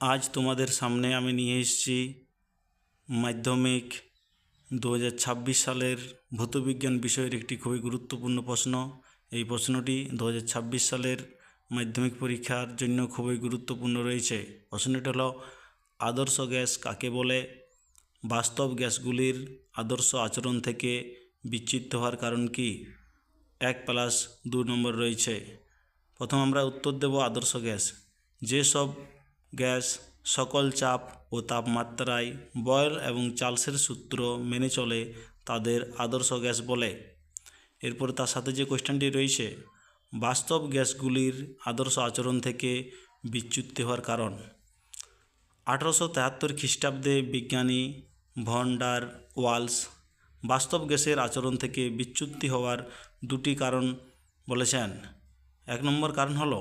আজ তোমাদের সামনে আমি নিয়ে এসেছি মাধ্যমিক দু ছাব্বিশ সালের ভৌতবিজ্ঞান বিষয়ের একটি খুবই গুরুত্বপূর্ণ প্রশ্ন। এই প্রশ্নটি দু ছাব্বিশ সালের মাধ্যমিক পরীক্ষার জন্য খুবই গুরুত্বপূর্ণ রয়েছে। প্রশ্নটি হলো, আদর্শ গ্যাস কাকে বলে? বাস্তব গ্যাসগুলির আদর্শ আচরণ থেকে বিচ্যুত হওয়ার কারণ কি? এক প্লাস দু নম্বর রয়েছে। প্রথম আমরা উত্তর দেব আদর্শ গ্যাস। যেসব গ্যাস, সকল চাপ ও তাপমাত্রায় বয়েল এবং চার্লসের সূত্র মেনে চলে তাদের আদর্শ গ্যাস বলে। এরপর তার সাথে যে কোয়েশ্চেনটি রয়েছে, বাস্তব গ্যাসগুলির আদর্শ আচরণ থেকে বিচ্যুতি হওয়ার কারণ। আঠারোশো তেহাত্তর খ্রিস্টাব্দে বিজ্ঞানী ভন্ডার ওয়ালস বাস্তব গ্যাসের আচরণ থেকে বিচ্যুতি হওয়ার দুটি কারণ বলেছেন। এক নম্বর কারণ হলো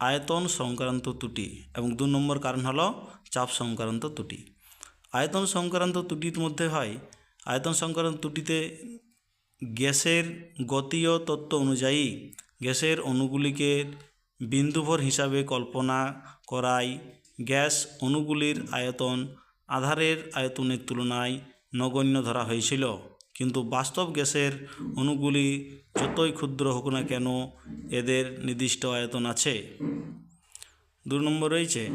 আয়তন সংক্রান্ত ত্রুটি এবং দু নম্বর কারণ হলো চাপ সংক্রান্ত ত্রুটি। আয়তন সংক্রান্ত ত্রুটির মধ্যে হয়, আয়তন সংক্রান্ত ত্রুটিতে গ্যাসের গতীয় তত্ত্ব অনুযায়ী গ্যাসের অণুগুলিকে বিন্দুভর হিসাবে কল্পনা করায় গ্যাস অণুগুলির আয়তন আধারের আয়তনের তুলনায় নগণ্য ধরা হয়েছিল। কিন্তু বাস্তব গ্যাসের অণুগুলি যতই ক্ষুদ্র হোক না কেন এদের নির্দিষ্ট আয়তন আছে। দু নম্বর রয়েছে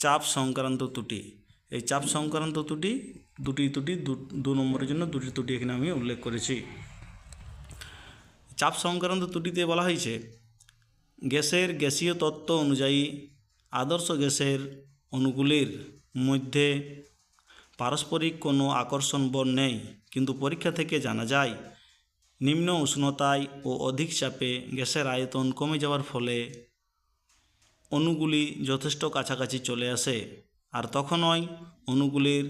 চাপ সংক্রান্ত ত্রুটি। এই চাপ সংক্রান্ত ত্রুটি দুটি ত্রুটি দু- নম্বরের জন্য দুটি ত্রুটি এখানে আমি উল্লেখ করেছি। চাপ সংক্রান্ত ত্রুটিতে বলা হয়েছে, গ্যাসের গ্যাসীয় তত্ত্ব অনুযায়ী আদর্শ গ্যাসের অণুগুলির মধ্যে পারস্পরিক কোনো আকর্ষণ বল নেই, কিন্তু পরীক্ষা থেকে জানা যায়, নিম্ন উষ্ণতায় ও অধিক চাপে গ্যাসের আয়তন কমে যাওয়ার ফলে অণুগুলি যথেষ্ট কাছাকাছি চলে আসে, আর তখনই অণুগুলির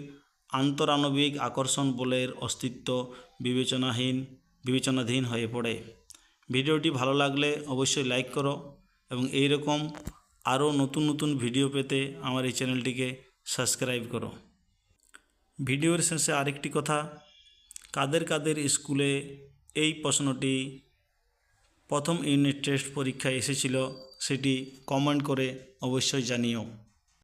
আন্তরাণবিক আকর্ষণ বলের অস্তিত্ব বিবেচনাহীন, বিবেচনাধীন হয়ে পড়ে। ভিডিওটি ভালো লাগলে অবশ্যই লাইক করো এবং এই রকম আরও নতুন নতুন ভিডিও পেতে আমার এই চ্যানেলটিকে সাবস্ক্রাইব করো। ভিডিওর শেষে আরেকটি কথা। কাদের কাদের স্কুলে এই প্রশ্নটি প্রথম ইউনিট টেস্ট পরীক্ষায় এসেছিল সেটি কমেন্ট করে অবশ্যই জানিও।